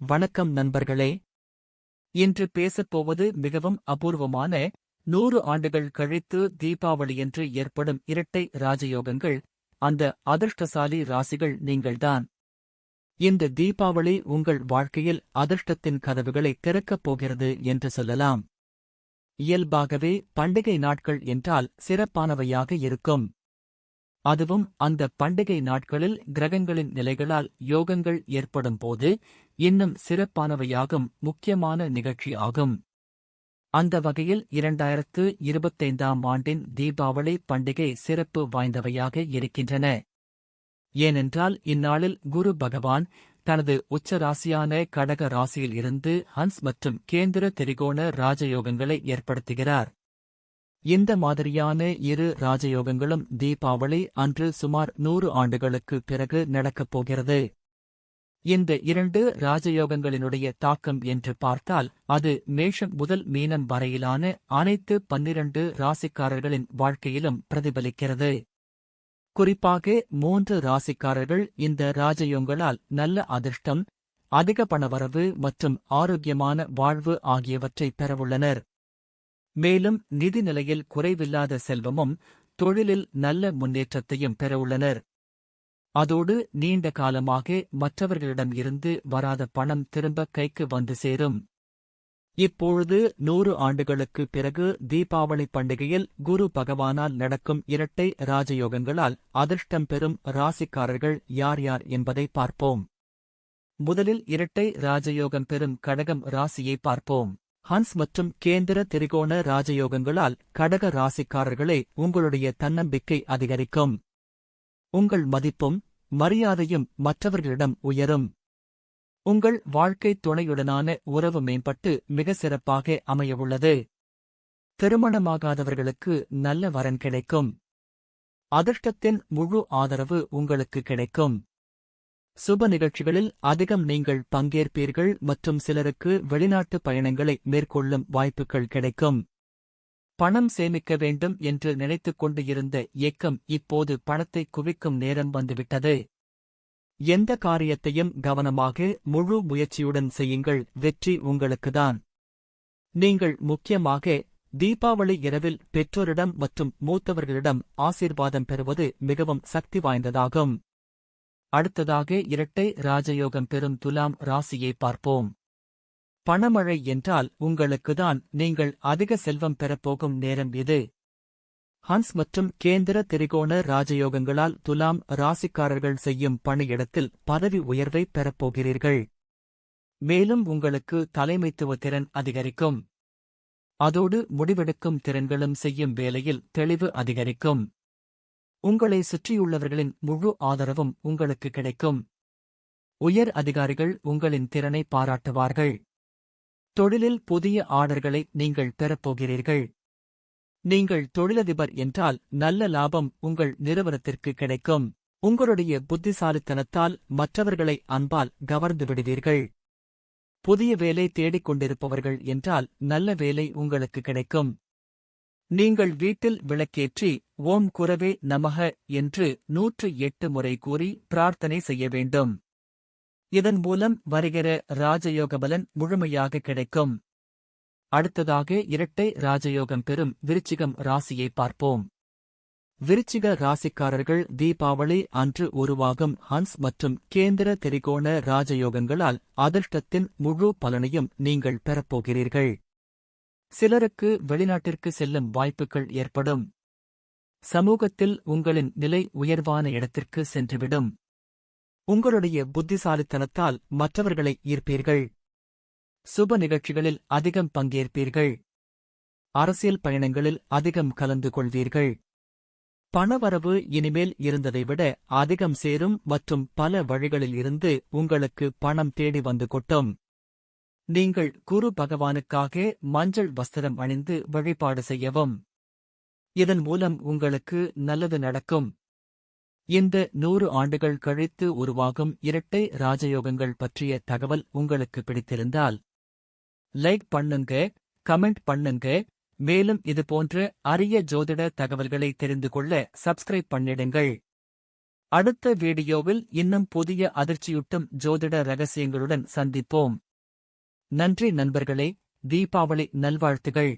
வணக்கம் நண்பர்களே. இன்று பேசப்போவது மிகவும் அபூர்வமான நூறு ஆண்டுகள் கழித்து தீபாவளியன்று ஏற்படும் இரட்டை ராஜயோகங்கள் அந்த அதிர்ஷ்டசாலி ராசிகள் நீங்கள்தான். இந்த தீபாவளி உங்கள் வாழ்க்கையில் அதிர்ஷ்டத்தின் கதவுகளை திறக்கப் போகிறது என்று சொல்லலாம். இயல்பாகவே பண்டிகை நாட்கள் என்றால் சிறப்பானவையாக இருக்கும். அதுவும் அந்த பண்டிகை நாட்களில் கிரகங்களின் நிலைகளால் யோகங்கள் ஏற்படும் போது இன்னும் சிறப்பானவையாகும் முக்கியமான நிகழ்ச்சி ஆகும் அந்த வகையில் இரண்டாயிரத்து இருபத்தைந்தாம் ஆண்டின் தீபாவளி பண்டிகை சிறப்பு வாய்ந்தவையாக இருக்கின்றன. ஏனென்றால் இந்நாளில் குரு பகவான் தனது உச்ச ராசியான கடக ராசியில் இருந்து ஹன்ஸ் மற்றும் கேந்திர திரிகோண ராஜயோகங்களை ஏற்படுத்துகிறார். இந்த மாதிரியான இரு ராஜயோகங்களும் தீபாவளி அன்று சுமார் நூறு ஆண்டுகளுக்கு பிறகு நடக்கப் போகிறது. இந்த இரண்டு ராஜயோகங்களினுடைய தாக்கம் என்று பார்த்தால் அது மேஷம் முதல் மீனம் வரையிலான அனைத்து பன்னிரண்டு ராசிக்காரர்களின் வாழ்க்கையிலும் பிரதிபலிக்கிறது. குறிப்பாக மூன்று ராசிக்காரர்கள் இந்த ராஜயோகங்களால் நல்ல அதிர்ஷ்டம் அதிக பணவரவு மற்றும் ஆரோக்கியமான வாழ்வு ஆகியவற்றை பெறவுள்ளனர். மேலும் நிதி நிலையில் குறைவில்லாத செல்வமும் தொழிலில் நல்ல முன்னேற்றத்தையும் பெறவுள்ளனர் அதோடு நீண்ட காலமாக மற்றவர்களிடம் இருந்து வராத பணம் திரும்ப கைக்கு வந்து சேரும். இப்பொழுது நூறு ஆண்டுகளுக்கு பிறகு தீபாவளி பண்டிகையில் குரு பகவானால் நடக்கும் இரட்டை ராஜயோகங்களால் அதிர்ஷ்டம் பெறும் ராசிக்காரர்கள் யார் யார் என்பதை பார்ப்போம். முதலில் இரட்டை ராஜயோகம் பெறும் கடகம் ராசியை பார்ப்போம். ஹன்ஸ் மற்றும் கேந்திர திரிகோண ராஜயோகங்களால் கடக ராசிக்காரர்களே உங்களுடைய தன்னம்பிக்கை அதிகரிக்கும். உங்கள் மதிப்பும் மரியாதையும் மற்றவர்களிடம் உயரும். உங்கள் வாழ்க்கை துணையுடனான உறவு மேம்பட்டு மிக சிறப்பாக அமையவுள்ளது. திருமணமாகாதவர்களுக்கு நல்ல வரன் கிடைக்கும். அதிர்ஷ்டத்தின் முழு ஆதரவு உங்களுக்கு கிடைக்கும். சுப நிகழ்ச்சிகளில் அதிகம் நீங்கள் பங்கேற்பீர்கள் மற்றும் சிலருக்கு வெளிநாட்டு பயணங்களை மேற்கொள்ளும் வாய்ப்புகள் கிடைக்கும். பணம் சேமிக்க வேண்டும் என்று நினைத்துக் கொண்டு இருந்த இயக்கம் இப்போது பணத்தை குவிக்கும் நேரம் வந்துவிட்டது. எந்த காரியத்தையும் கவனமாக முழு முயற்சியுடன் செய்யுங்கள். வெற்றி உங்களுக்குதான். நீங்கள் முக்கியமாக தீபாவளி இரவில் பெற்றோரிடம் மற்றும் மூத்தவர்களிடம் ஆசீர்வாதம் பெறுவது மிகவும் சக்தி வாய்ந்ததாகும். அடுத்ததாக இரட்டை ராஜயோகம் பெறும் துலாம் ராசியை பார்ப்போம். பணமழை என்றால் உங்களுக்குதான் நீங்கள் அதிக செல்வம் பெறப்போகும் நேரம் இது ஹன்ஸ் மற்றும் கேந்திர திரிகோண ராஜயோகங்களால் துலாம் ராசிக்காரர்கள் செய்யும் பணியிடத்தில் பதவி உயர்வை பெறப்போகிறீர்கள் மேலும் உங்களுக்கு தலைமைத்துவ திறன் அதிகரிக்கும். அதோடு முடிவெடுக்கும் திறன்களும் செய்யும் வேலையில் தெளிவு அதிகரிக்கும். உங்களை சுற்றியுள்ளவர்களின் முழு ஆதரவும் உங்களுக்கு கிடைக்கும். உயர் அதிகாரிகள் உங்களின் திறனை பாராட்டுவார்கள். தொழிலில் புதிய ஆர்டர்களை நீங்கள் பெறப்போகிறீர்கள் நீங்கள் தொழிலதிபர் என்றால் நல்ல லாபம் உங்கள் நிறுவனத்திற்கு கிடைக்கும். உங்களுடைய புத்திசாலித்தனத்தால் மற்றவர்களை அன்பால் கவர்ந்து விடுவீர்கள். புதிய வேலை தேடிக் கொண்டிருப்பவர்கள் என்றால் நல்ல வேலை உங்களுக்கு கிடைக்கும். நீங்கள் வீட்டில் விளக்கேற்றி ஓம் குரவே நமக என்று நூற்று எட்டு முறை கூறி பிரார்த்தனை செய்ய வேண்டும். இதன் மூலம் வருகிற ராஜயோகபலன் முழுமையாக கிடைக்கும். அடுத்ததாக இரட்டை ராஜயோகம் பெறும் விருச்சிகம் ராசியை பார்ப்போம். விருச்சிக ராசிக்காரர்கள் தீபாவளி அன்று உருவாகும் ஹன்ஸ் மற்றும் கேந்திர திரிகோண ராஜயோகங்களால் அதிர்ஷ்டத்தின் முழு பலனையும் நீங்கள் பெறப்போகிறீர்கள். சிலருக்கு வெளிநாட்டிற்கு செல்லும் வாய்ப்புகள் ஏற்படும். சமூகத்தில் உங்களின் நிலை உயர்வான இடத்திற்கு சென்றுவிடும். உங்களுடைய புத்திசாலித்தனத்தால் மற்றவர்களை ஈர்ப்பீர்கள். சுப நிகழ்ச்சிகளில் அதிகம் பங்கேற்பீர்கள். அரசியல் பயணங்களில் அதிகம் கலந்து கொள்வீர்கள். பணவரவு இனிமேல் இருந்ததை விட அதிகம் சேரும் மற்றும் பல வழிகளில் இருந்து உங்களுக்கு பணம் தேடி வந்து கொட்டும். நீங்கள் குரு பகவானுக்காக மஞ்சள் வஸ்திரம் அணிந்து வழிபாடு செய்யவும். இதன் மூலம் உங்களுக்கு நல்லது நடக்கும். இந்த நூறு ஆண்டுகள் கழித்து உருவாகும் இரட்டை ராஜயோகங்கள் பற்றிய தகவல் உங்களுக்கு பிடித்திருந்தால் லைக் பண்ணுங்க கமெண்ட் பண்ணுங்க. மேலும் இது போன்ற அரிய ஜோதிட தகவல்களை தெரிந்து கொள்ள சப்ஸ்கிரைப் பண்ணிடுங்கள். அடுத்த வீடியோவில் இன்னும் புதிய அதிர்ச்சியூட்டும் ஜோதிட ரகசியங்களுடன் சந்திப்போம். நன்றி நண்பர்களே தீபாவளி நல்வாழ்த்துகள்.